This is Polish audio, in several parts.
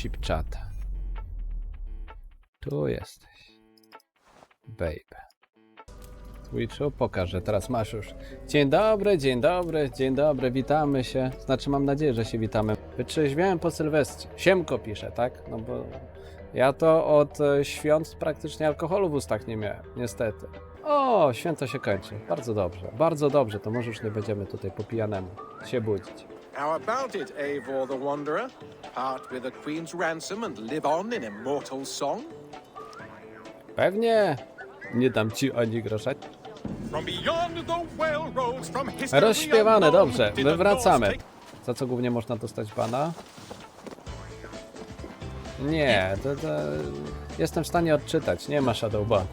Chipchat. Tu jesteś. Babe. Twitchu, pokażę, teraz masz już. Dzień dobry, dzień dobry, dzień dobry, witamy się. Znaczy, mam nadzieję, że się witamy. Wytrzeźwiałem po Sylwestrze. Siemko pisze, tak? No bo ja to od e, świąt praktycznie alkoholu w ustach nie miałem, niestety. O, święto się kończy. Bardzo dobrze, bardzo dobrze, to może już nie będziemy tutaj po pijanemu się budzić. How about it, Eivor the Wanderer? Part with the Queen's ransom and live on in immortal song? Pewnie nie dam ci ani grosza. Rozśpiewane, dobrze, wywracamy. Za co głównie można dostać bana? Nie, to, to jestem w stanie odczytać, nie ma Shadow Ban.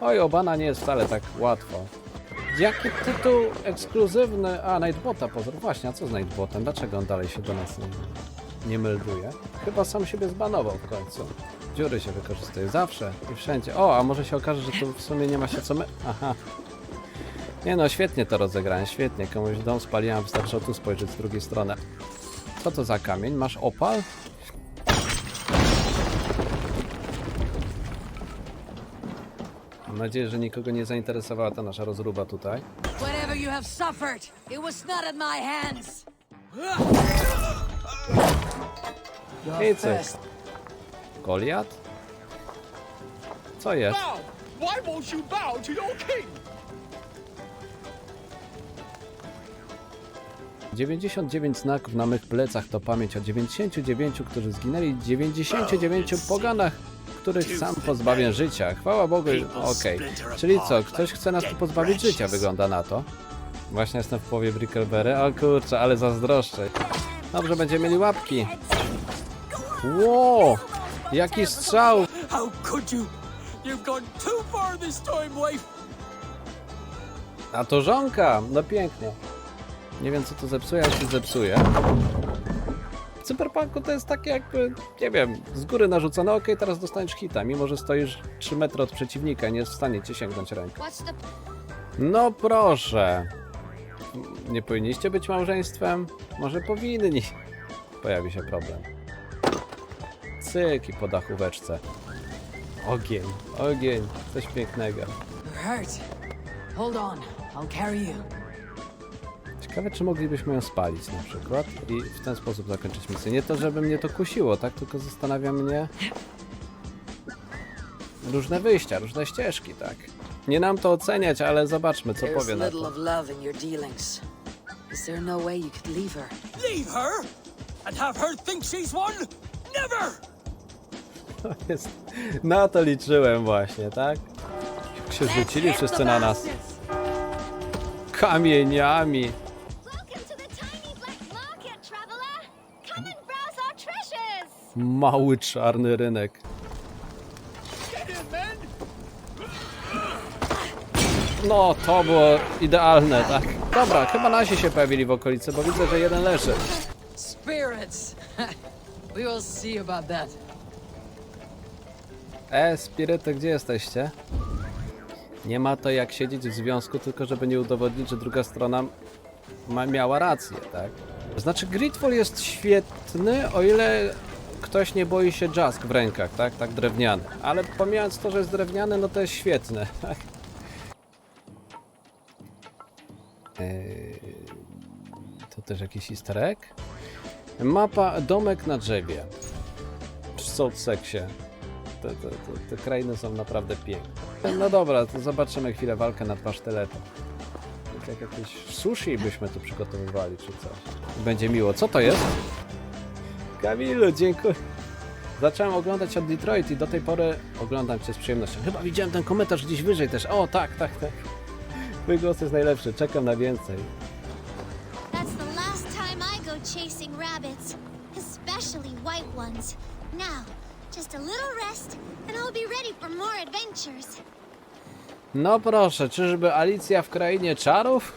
Oj, o bana nie jest wcale tak łatwo. Jaki tytuł ekskluzywny? A, Nightbota, pozór. Właśnie, a co z Nightbotem? Dlaczego on dalej się do nas nie, nie melduje? Chyba sam siebie zbanował w końcu. Dziury się wykorzystuje zawsze i wszędzie. O, a może się okaże, że tu w sumie nie ma się co my... Aha. Nie no, świetnie to rozegrałem, świetnie. Komuś dom spaliłem, wystarczyło tu spojrzeć z drugiej strony. Co to za kamień? Masz opal? Mam nadzieję, że nikogo nie zainteresowała ta nasza rozruba tutaj. Whatever you have suffered, it was not at my hands. I cyk. Goliat? Co jest? Bow! Why won't you bow to your king? 99 znaków na mych plecach to pamięć o 99, którzy zginęli, 99 poganach, których sam pozbawię życia. Chwała Bogu. Okej. Czyli co, ktoś chce nas tu pozbawić życia, wygląda na to. Właśnie jestem w połowie Brickleberry. O kurczę, ale zazdroszczę. Dobrze, będziemy mieli łapki. Ło! Jaki strzał! A to żonka! No pięknie. Nie wiem co to zepsuje, ale się zepsuje. Cyberpunku to jest takie jakby, nie wiem, z góry narzucone, okej, teraz dostaniesz hita, mimo że stoisz 3 metry od przeciwnika i nie jest w stanie cię sięgnąć ręką. What's the No proszę. Nie powinniście być małżeństwem? Może powinni. Pojawi się problem. Cyk i po dachóweczce. Ogień, ogień, coś pięknego. You're hurt. Hold on, I'll carry you. Ciekawe, czy moglibyśmy ją spalić na przykład i w ten sposób zakończyć misję. Nie to, żeby mnie to kusiło, tak? Tylko zastanawia mnie różne wyjścia, różne ścieżki, tak? Nie nam to oceniać, ale zobaczmy, co powie na to. Is there no way you could leave her? Leave her? And have her think she's one? Never! To jest... Na to liczyłem właśnie, tak? Jak się rzucili wszyscy na nas kamieniami. Mały czarny rynek. No, to było idealne, tak? Dobra, chyba nasi się pojawili w okolicy, bo widzę, że jeden leży. Spirits. we will see about that. E, spiryty, gdzie jesteście? Nie ma to jak siedzieć w związku, tylko żeby nie udowodnić, że druga strona ma, miała rację, tak? Znaczy, Gridfall jest świetny, o ile ktoś nie boi się jask w rękach, tak? Tak drewniany. Ale pomijając to, że jest drewniany, no to jest świetny, tak? Eee, to też jakiś easter egg? Mapa Domek na drzewie. W South Sexie. Te, te, te, te krainy są naprawdę piękne. No dobra, to zobaczymy chwilę walkę nad paszteletem. Tak jak jakieś sushi byśmy tu przygotowywali, czy coś. Będzie miło. Co to jest? Kamilu, dziękuję. Zacząłem oglądać od Detroit i do tej pory oglądam cię z przyjemnością. Chyba widziałem ten komentarz gdzieś wyżej też. O, tak, tak, tak. Twój głos jest najlepszy. Czekam na więcej. That's the last time I go chasing rabbits, especially white ones. Now, just a little rest, and I'll be ready for more adventures. No proszę, czyżby Alicja w krainie czarów?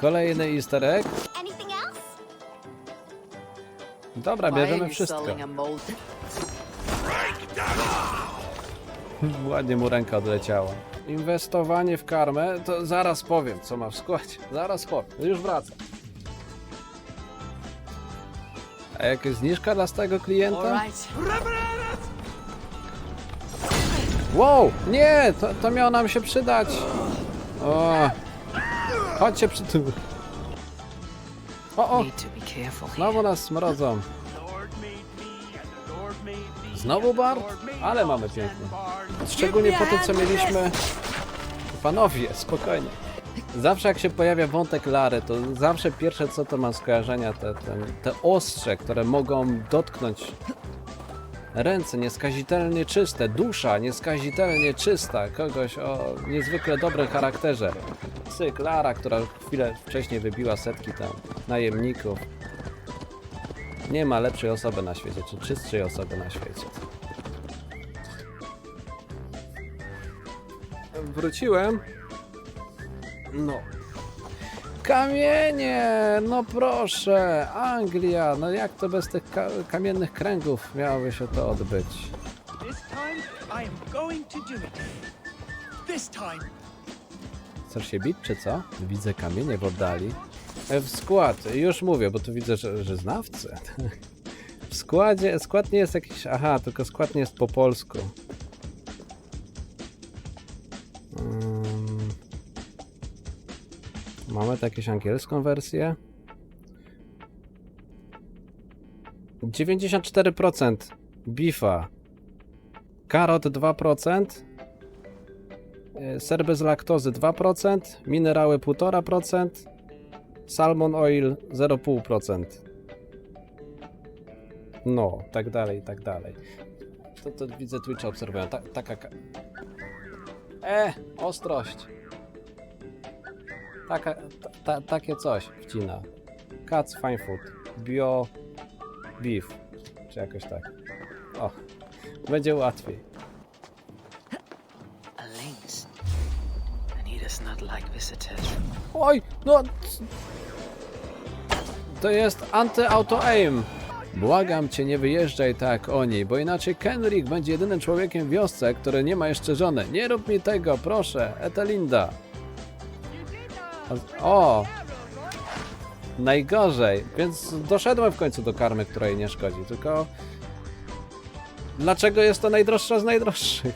Kolejny easter egg? Dobra, bierzemy wszystko. Ładnie mu ręka odleciała. Inwestowanie w karmę, to zaraz powiem, co ma w składzie. Zaraz powiem. Już wracam. A jakaś zniżka dla stałego klienta? Wow! Nie! To, to miało nam się przydać! O! Chodźcie przy tym. O, o! Znowu nas smrodzą. Znowu Bart? Ale mamy piękny. Szczególnie po tym, co mieliśmy... Panowie, spokojnie. Zawsze jak się pojawia wątek Lary, to zawsze pierwsze co to mam skojarzenia, te, te, te ostrze, które mogą dotknąć ręce nieskazitelnie czyste, dusza nieskazitelnie czysta, kogoś o niezwykle dobrym charakterze. Cyk, Lara, która chwilę wcześniej wybiła setki tam najemników. Nie ma lepszej osoby na świecie, czy czystszej osoby na świecie. Wróciłem. No. Kamienie! No proszę! Anglia! No jak to bez tych ka kamiennych kręgów miałoby się to odbyć? Chcesz się bić, czy co? Widzę kamienie w oddali. E, W skład, już mówię, bo tu widzę, że, że znawcy. W składzie, skład nie jest jakiś, aha, tylko skład nie jest po polsku. Mamy tu jakąś angielską wersję? 94% bifa. Karot 2%. E, Ser bez laktozy 2%, minerały 1,5%, salmon oil 0,5%. No, tak dalej, tak dalej. To, to widzę Twitcha obserwują. Ta, taka. ka- E, ostrość. Taka, ta, ta, takie coś wcina. Cats fine food. Bio beef. Czy jakoś tak. O, będzie łatwiej. Oj, no. To jest anty-auto-aim. Błagam cię, nie wyjeżdżaj tak oni, bo inaczej Kenrick będzie jedynym człowiekiem w wiosce, który nie ma jeszcze żony. Nie rób mi tego, proszę, Etelinda. O! Najgorzej, więc doszedłem w końcu do karmy, której nie szkodzi, tylko... Dlaczego jest to najdroższa z najdroższych?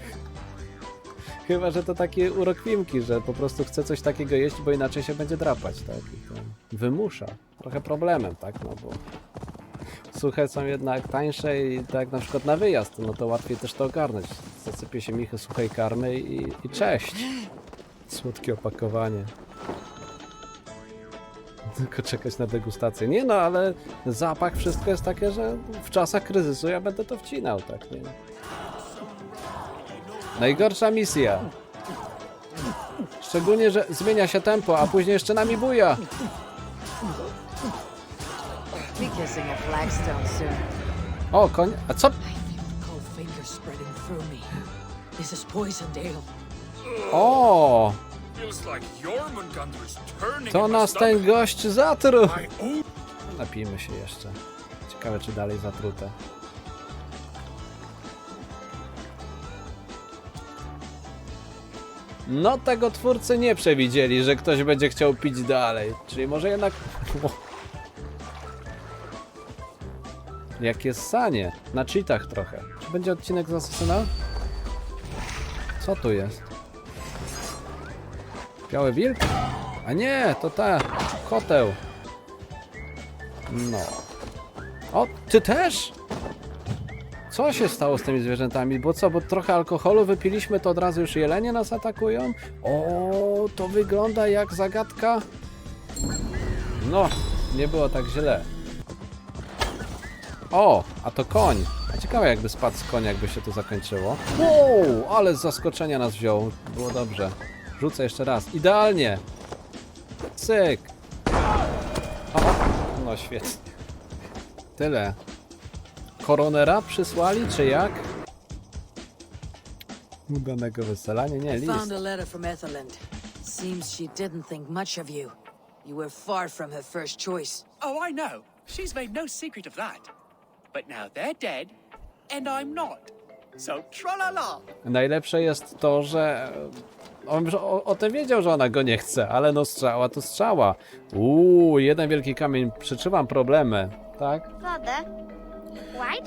Chyba, że to takie urokwimki, że po prostu chce coś takiego jeść, bo inaczej się będzie drapać, tak? Wymusza. Trochę problemem, tak? No bo suche są jednak tańsze i tak na przykład na wyjazd, no to łatwiej też to ogarnąć. Zasypie się michy suchej karmy i, i cześć. Słodkie opakowanie. Tylko czekać na degustację. Nie no, ale zapach, wszystko jest takie, że w czasach kryzysu ja będę to wcinał, tak? Nie? Najgorsza misja. Szczególnie, że zmienia się tempo, a później jeszcze nami buja. O, koń. A co? O, To nas ten gość zatruł. Napijmy się jeszcze. Ciekawe, czy dalej zatrute. No, tego twórcy nie przewidzieli, że ktoś będzie chciał pić dalej. Czyli może jednak... Jakie sanie. Na cheatach trochę. Czy będzie odcinek z Asasyna? Co tu jest? Biały wilk? A nie, to ta. Koteł. No. O, ty też? Co się stało z tymi zwierzętami? Bo co, bo trochę alkoholu wypiliśmy, to od razu już jelenie nas atakują? O, to wygląda jak zagadka. No, nie było tak źle. O, a to koń. A ciekawe jakby spadł z konia, jakby się to zakończyło. Wow, ale z zaskoczenia nas wziął. Było dobrze. Rzucę jeszcze raz. Idealnie. Cyk. O, no świetnie. Tyle. Koronera przysłali, czy jak? Udanego wyselania? Nie, I list. found a letter from Ethelind. Seems she didn't think much of you. You were far from her first choice. Oh, I know. She's made no secret of that. But now they're dead, and I'm not. So tra la la. Najlepsze jest to, że On już o, o tym wiedział, że ona go nie chce, ale no strzała to strzała. Uuu, jeden wielki kamień, przyczywam problemy, tak?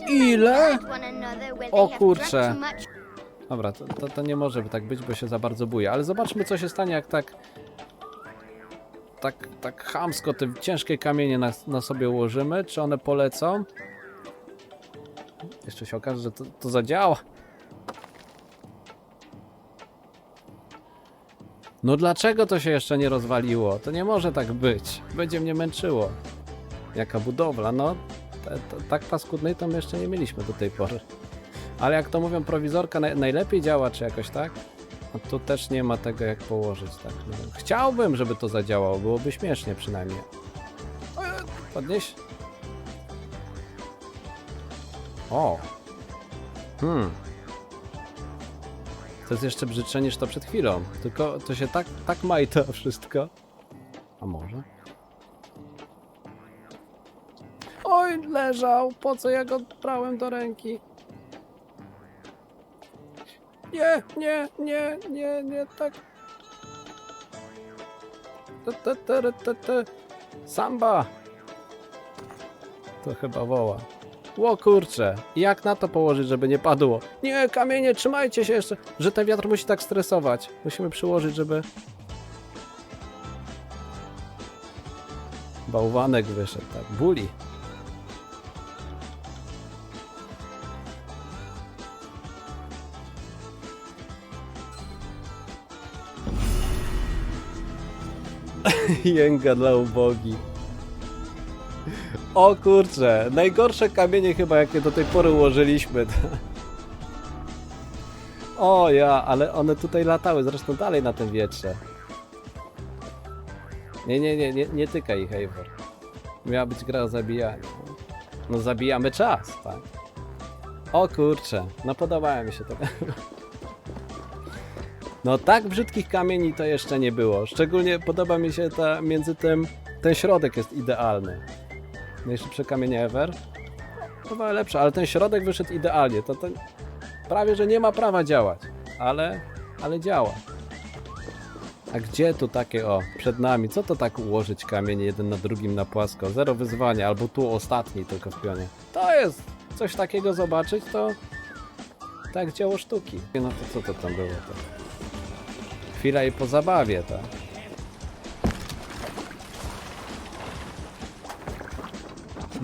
Ile? O kurczę. Dobra, to, to, to nie może tak być, bo się za bardzo buje. Ale zobaczmy, co się stanie, jak tak. Tak, tak chamsko te ciężkie kamienie na, na sobie ułożymy. Czy one polecą? Jeszcze się okaże, że to, to zadziała. No dlaczego to się jeszcze nie rozwaliło? To nie może tak być. Będzie mnie męczyło. Jaka budowla, no. Tak paskudnej to my jeszcze nie mieliśmy do tej pory. Ale jak to mówią, prowizorka naj, najlepiej działa, czy jakoś tak? No tu też nie ma tego jak położyć, tak. No, chciałbym, żeby to zadziałało, byłoby śmiesznie przynajmniej. Podnieś. O. Hmm. To jest jeszcze brzydsze niż to przed chwilą. Tylko to się tak, tak majta wszystko. A może? Oj, leżał. Po co ja go brałem do ręki? Nie, nie, nie, nie, nie, tak. Te, te, te, te, te. Samba! To chyba woła. Ło kurcze, jak na to położyć, żeby nie padło? Nie, kamienie, trzymajcie się jeszcze, że ten wiatr musi tak stresować. Musimy przyłożyć, żeby... Bałwanek wyszedł, tak, buli. Jęga dla ubogi. O kurcze, najgorsze kamienie chyba jakie do tej pory ułożyliśmy. O ja, ale one tutaj latały, zresztą dalej na tym wietrze. Nie, nie, nie, nie, nie tykaj ich, Eivor. Miała być gra o zabijanie. No zabijamy czas, tak. O kurcze, no podobało mi się to. No tak brzydkich kamieni to jeszcze nie było. Szczególnie podoba mi się ta między tym, ten środek jest idealny. Najszybsze kamienie ever. Chyba lepsze, ale ten środek wyszedł idealnie. To, to prawie, że nie ma prawa działać. Ale, ale działa. A gdzie tu takie, o, przed nami, co to tak ułożyć kamień jeden na drugim na płasko? Zero wyzwania, albo tu ostatni tylko w pionie. To jest coś takiego zobaczyć, to tak dzieło sztuki. No to co to tam było? To? Chwila i po zabawie, tak.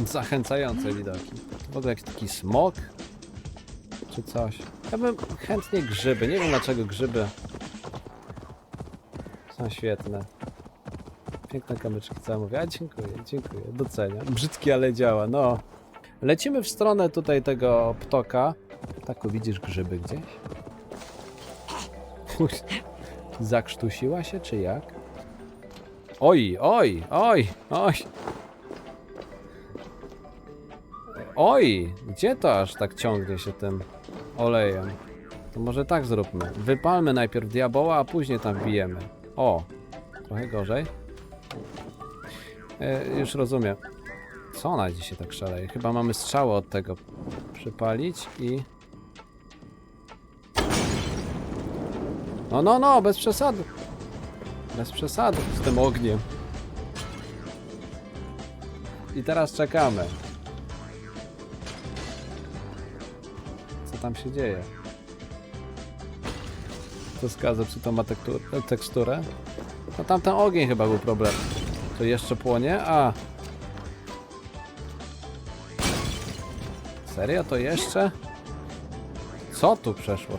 Zachęcające widoki. W ogóle jakiś taki smok? Czy coś? Ja bym chętnie grzyby. Nie wiem dlaczego grzyby są świetne. Piękne kamyczki, co mówię. A dziękuję, dziękuję, doceniam. Brzydki, ale działa, no. Lecimy w stronę tutaj tego ptoka. Taku, widzisz grzyby gdzieś? Zakrztusiła się, czy jak? Oj, oj, oj, oj. Oj, gdzie to aż tak ciągnie się tym olejem? To może tak zróbmy. Wypalmy najpierw diaboła, a później tam wbijemy. O, trochę gorzej. E, już rozumiem. Co ona dzisiaj tak szaleje? Chyba mamy strzały od tego przypalić i... No, no, no, bez przesady. Bez przesady z tym ogniem. I teraz czekamy. Tam się dzieje? To czy to ma teksturę. No tamten ogień chyba był problem. To jeszcze płonie? A. Serio? To jeszcze? Co tu przeszło?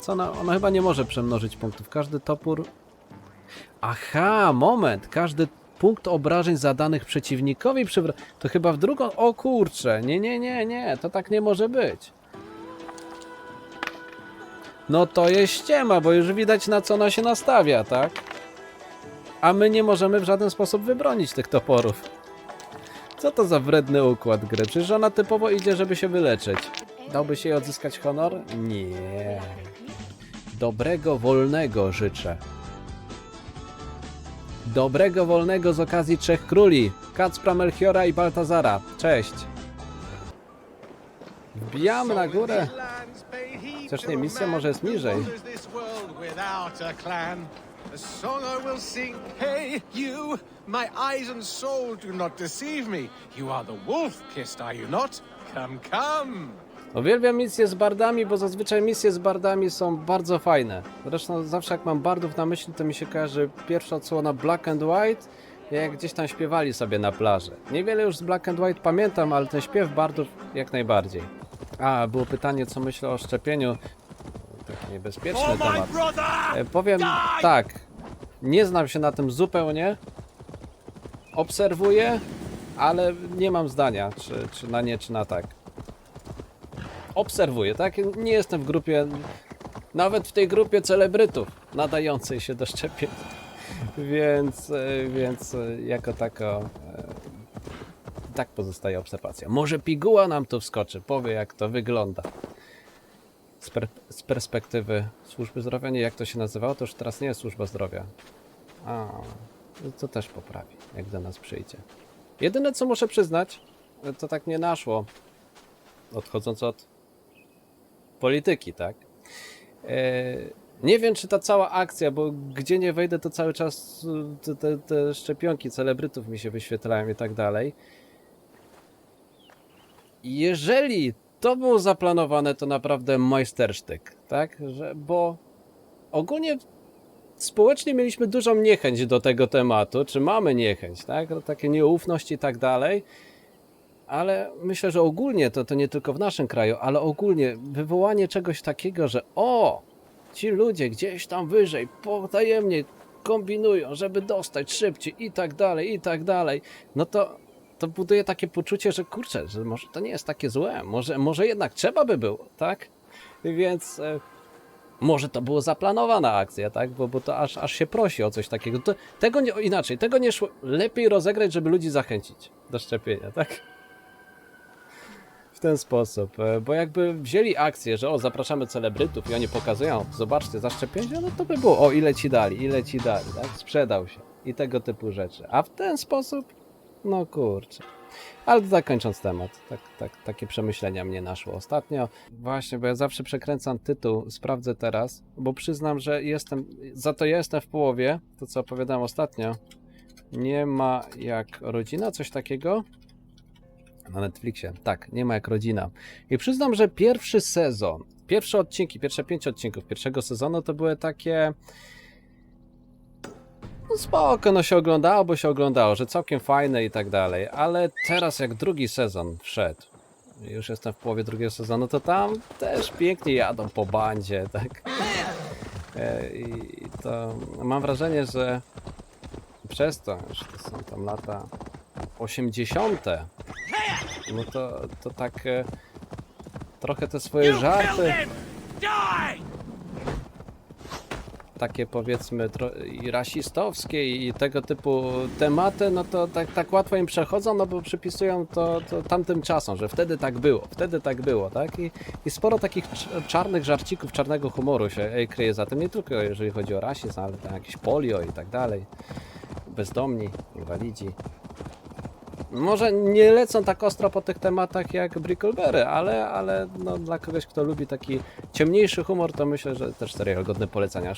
Co ona, ona chyba nie może przemnożyć punktów. Każdy topór... Aha, moment. Każdy punkt obrażeń zadanych przeciwnikowi przywra... To chyba w drugą... O kurczę. Nie, nie, nie, nie. To tak nie może być. No to jest ściema, bo już widać na co ona się nastawia, tak? A my nie możemy w żaden sposób wybronić tych toporów. Co to za wredny układ gry? Przecież ona typowo idzie, żeby się wyleczyć. Dałby się jej odzyskać honor? Nie. Dobrego wolnego życzę. Dobrego wolnego z okazji Trzech Króli. Kacpra, Melchiora i Baltazara. Cześć. Wbijamy na górę. Chociaż nie, misja może jest niżej. A song I will sing. Hey, you! My eyes and soul do not deceive me. You are the wolf kissed, are you not? Come, come! Uwielbiam misje z bardami, bo zazwyczaj misje z bardami są bardzo fajne. Zresztą zawsze jak mam bardów na myśli, to mi się kojarzy pierwsza odsłona Black and White, jak gdzieś tam śpiewali sobie na plaży. Niewiele już z Black and White pamiętam, ale ten śpiew bardów jak najbardziej. A, było pytanie, co myślę o szczepieniu. Taki niebezpieczny temat. E, Powiem tak, nie znam się na tym zupełnie. Obserwuję, ale nie mam zdania, czy, czy na nie, czy na tak obserwuję, tak? Nie jestem w grupie, nawet w tej grupie celebrytów nadającej się do szczepień. Więc, e, więc e, jako tako tak pozostaje obserwacja. Może piguła nam tu wskoczy, powie jak to wygląda. Z, per, z perspektywy służby zdrowia, nie jak to się nazywało, to już teraz nie jest służba zdrowia. A, to też poprawi, jak do nas przyjdzie. Jedyne co muszę przyznać, to tak mnie naszło, odchodząc od polityki, tak? E, nie wiem, czy ta cała akcja, bo gdzie nie wejdę, to cały czas y, te, te szczepionki celebrytów mi się wyświetlają i tak dalej. Jeżeli to było zaplanowane, to naprawdę majstersztyk, tak? Że, bo ogólnie społecznie mieliśmy dużą niechęć do tego tematu, czy mamy niechęć, tak? Takie nieufność i tak dalej. Ale myślę, że ogólnie to, to nie tylko w naszym kraju, ale ogólnie wywołanie czegoś takiego, że o, ci ludzie gdzieś tam wyżej, potajemnie kombinują, żeby dostać szybciej i tak dalej, i tak dalej, no to, to buduje takie poczucie, że kurczę, że może to nie jest takie złe, może, może jednak trzeba by było, tak? Więc e, może to była zaplanowana akcja, tak? Bo, bo to aż, aż się prosi o coś takiego. To, tego nie, inaczej, tego nie szło, lepiej rozegrać, żeby ludzi zachęcić do szczepienia, tak? W ten sposób, e, bo jakby wzięli akcję, że o, zapraszamy celebrytów i oni pokazują, zobaczcie, zaszczepienie, no to by było, o, ile ci dali, ile ci dali, tak? Sprzedał się i tego typu rzeczy. A w ten sposób, no kurczę. Ale tak temat, tak, tak, takie przemyślenia mnie naszło ostatnio. Właśnie, bo ja zawsze przekręcam tytuł, sprawdzę teraz, bo przyznam, że jestem, za to ja jestem w połowie, to co opowiadałem ostatnio. Nie ma jak rodzina, coś takiego? Na Netflixie. Tak, nie ma jak rodzina. I przyznam, że pierwszy sezon, pierwsze odcinki, pierwsze pięć odcinków pierwszego sezonu to były takie. No spoko, no się oglądało, bo się oglądało, że całkiem fajne i tak dalej. Ale teraz, jak drugi sezon wszedł, już jestem w połowie drugiego sezonu, to tam też pięknie jadą po bandzie, tak. E, I to mam wrażenie, że przez to, że to są tam lata 80. No to, to tak e, trochę te swoje żarty, takie powiedzmy i rasistowskie i tego typu tematy, no to tak, tak łatwo im przechodzą, no bo przypisują to, to tamtym czasom, że wtedy tak było, wtedy tak było, tak? I, i sporo takich cz- czarnych żarcików, czarnego humoru się e, kryje za tym, nie tylko jeżeli chodzi o rasizm, ale tam jakieś polio i tak dalej, bezdomni, inwalidzi. Może nie lecą tak ostro po tych tematach jak Brickleberry, ale, ale no, dla kogoś, kto lubi taki ciemniejszy humor, to myślę, że też serial godny polecenia.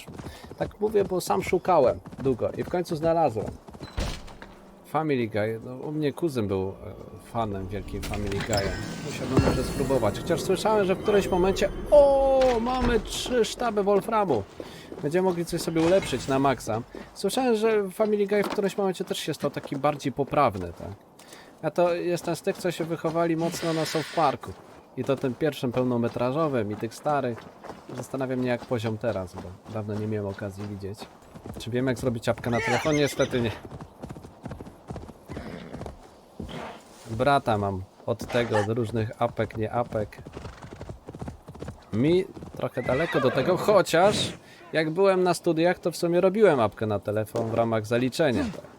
Tak mówię, bo sam szukałem długo i w końcu znalazłem. Family Guy, no, u mnie kuzyn był e, fanem wielkim Family Guy'em. Musiałbym może spróbować. Chociaż słyszałem, że w którymś momencie o, mamy trzy sztaby Wolframu. Będziemy mogli coś sobie ulepszyć na maksa. Słyszałem, że Family Guy w którymś momencie też się stał taki bardziej poprawny, tak? Ja to jestem z tych, co się wychowali mocno na South Parku. I to tym pierwszym pełnometrażowym i tych starych. Zastanawia mnie jak poziom teraz, bo dawno nie miałem okazji widzieć. Czy wiem jak zrobić apkę na telefonie? Niestety nie. Brata mam od tego, od różnych apek, nie apek. Mi trochę daleko do tego, chociaż jak byłem na studiach, to w sumie robiłem apkę na telefon w ramach zaliczenia. Tak.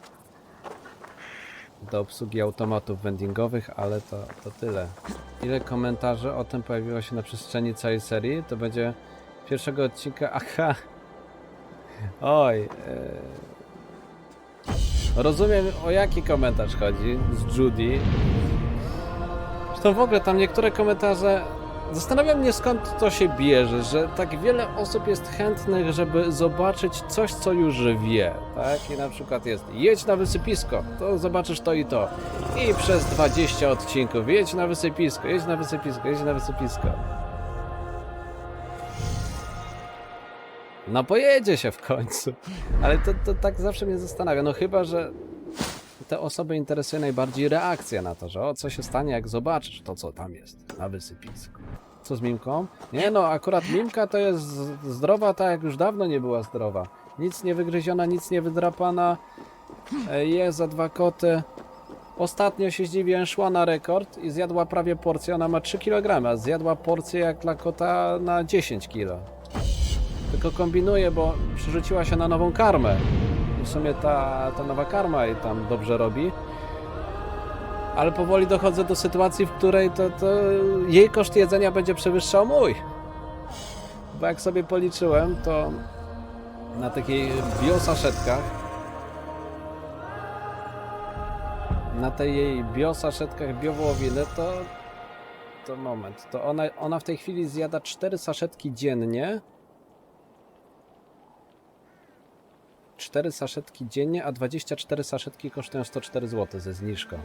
Do obsługi automatów vendingowych, ale to, to tyle. Ile komentarzy o tym pojawiło się na przestrzeni całej serii? To będzie pierwszego odcinka. Aha! Oj. E... Rozumiem o jaki komentarz chodzi z Judy. To w ogóle tam niektóre komentarze. Zastanawiam mnie skąd to się bierze, że tak wiele osób jest chętnych, żeby zobaczyć coś, co już wie, tak? I na przykład jest jedź na wysypisko, to zobaczysz to i to. I przez 20 odcinków jedź na wysypisko, jedź na wysypisko, jedź na wysypisko. No pojedzie się w końcu. Ale to, to tak zawsze mnie zastanawia. No chyba, że te osoby interesuje najbardziej reakcja na to, że o, co się stanie, jak zobaczysz to, co tam jest na wysypisku. Co z Mimką? Nie no, akurat Mimka to jest zdrowa tak, jak już dawno nie była zdrowa. Nic nie wygryziona, nic nie wydrapana. E, Jest za dwa koty. Ostatnio się zdziwiłem, szła na rekord i zjadła prawie porcję. Ona ma 3 kg, a zjadła porcję jak dla kota na 10 kg. Tylko kombinuje, bo przerzuciła się na nową karmę. I w sumie ta, ta nowa karma jej tam dobrze robi. Ale powoli dochodzę do sytuacji, w której to, to jej koszt jedzenia będzie przewyższał mój. Bo jak sobie policzyłem, to na takiej biosaszetkach na tej jej biosaszetkach biowołowiny to to moment, to ona, ona w tej chwili zjada 4 saszetki dziennie 4 saszetki dziennie, a 24 saszetki kosztują 104 zł ze zniżką.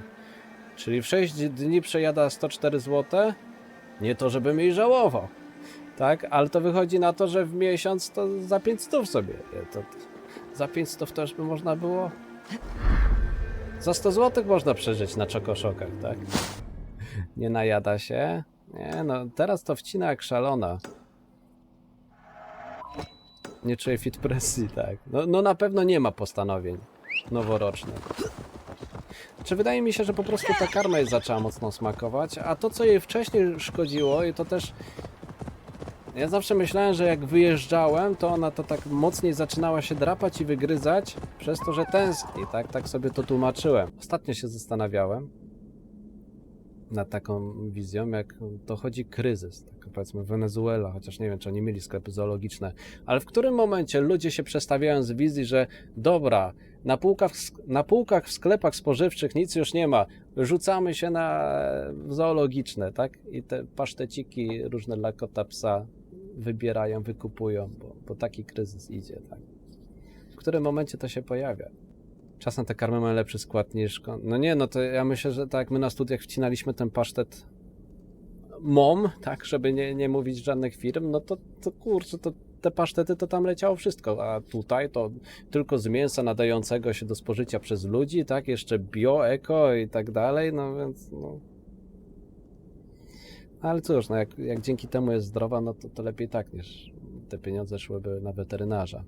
Czyli w 6 dni przejada 104 zł. Nie to, żebym jej żałował. Tak, ale to wychodzi na to, że w miesiąc to za 500 sobie. To, to, za 500 też by można było. Za 100 zł można przeżyć na czokoszokach, tak? Nie najada się. Nie, no teraz to wcina jak szalona. Nie czuję fit presji, tak. No, no na pewno nie ma postanowień noworocznych. Czy wydaje mi się, że po prostu ta karma jej zaczęła mocno smakować, a to co jej wcześniej szkodziło i to też ja zawsze myślałem, że jak wyjeżdżałem, to ona to tak mocniej zaczynała się drapać i wygryzać przez to, że tęskni, tak? Tak sobie to tłumaczyłem. Ostatnio się zastanawiałem nad taką wizją, jak dochodzi kryzys, tak powiedzmy Wenezuela, chociaż nie wiem, czy oni mieli sklepy zoologiczne, ale w którym momencie ludzie się przestawiają z wizji, że dobra, na półkach, na półkach w sklepach spożywczych nic już nie ma, rzucamy się na zoologiczne, tak? I te paszteciki różne dla kota, psa wybierają, wykupują, bo, bo taki kryzys idzie, tak? W którym momencie to się pojawia? Czasem te karmy mają lepszy skład niż... No nie, no to ja myślę, że tak jak my na studiach wcinaliśmy ten pasztet MOM, tak, żeby nie, nie mówić żadnych firm, no to, to kurczę, to te pasztety to tam leciało wszystko, a tutaj to tylko z mięsa nadającego się do spożycia przez ludzi, tak, jeszcze bio, eko i tak dalej, no więc no... Ale cóż, no jak, jak dzięki temu jest zdrowa, no to, to lepiej tak niż te pieniądze szłyby na weterynarza.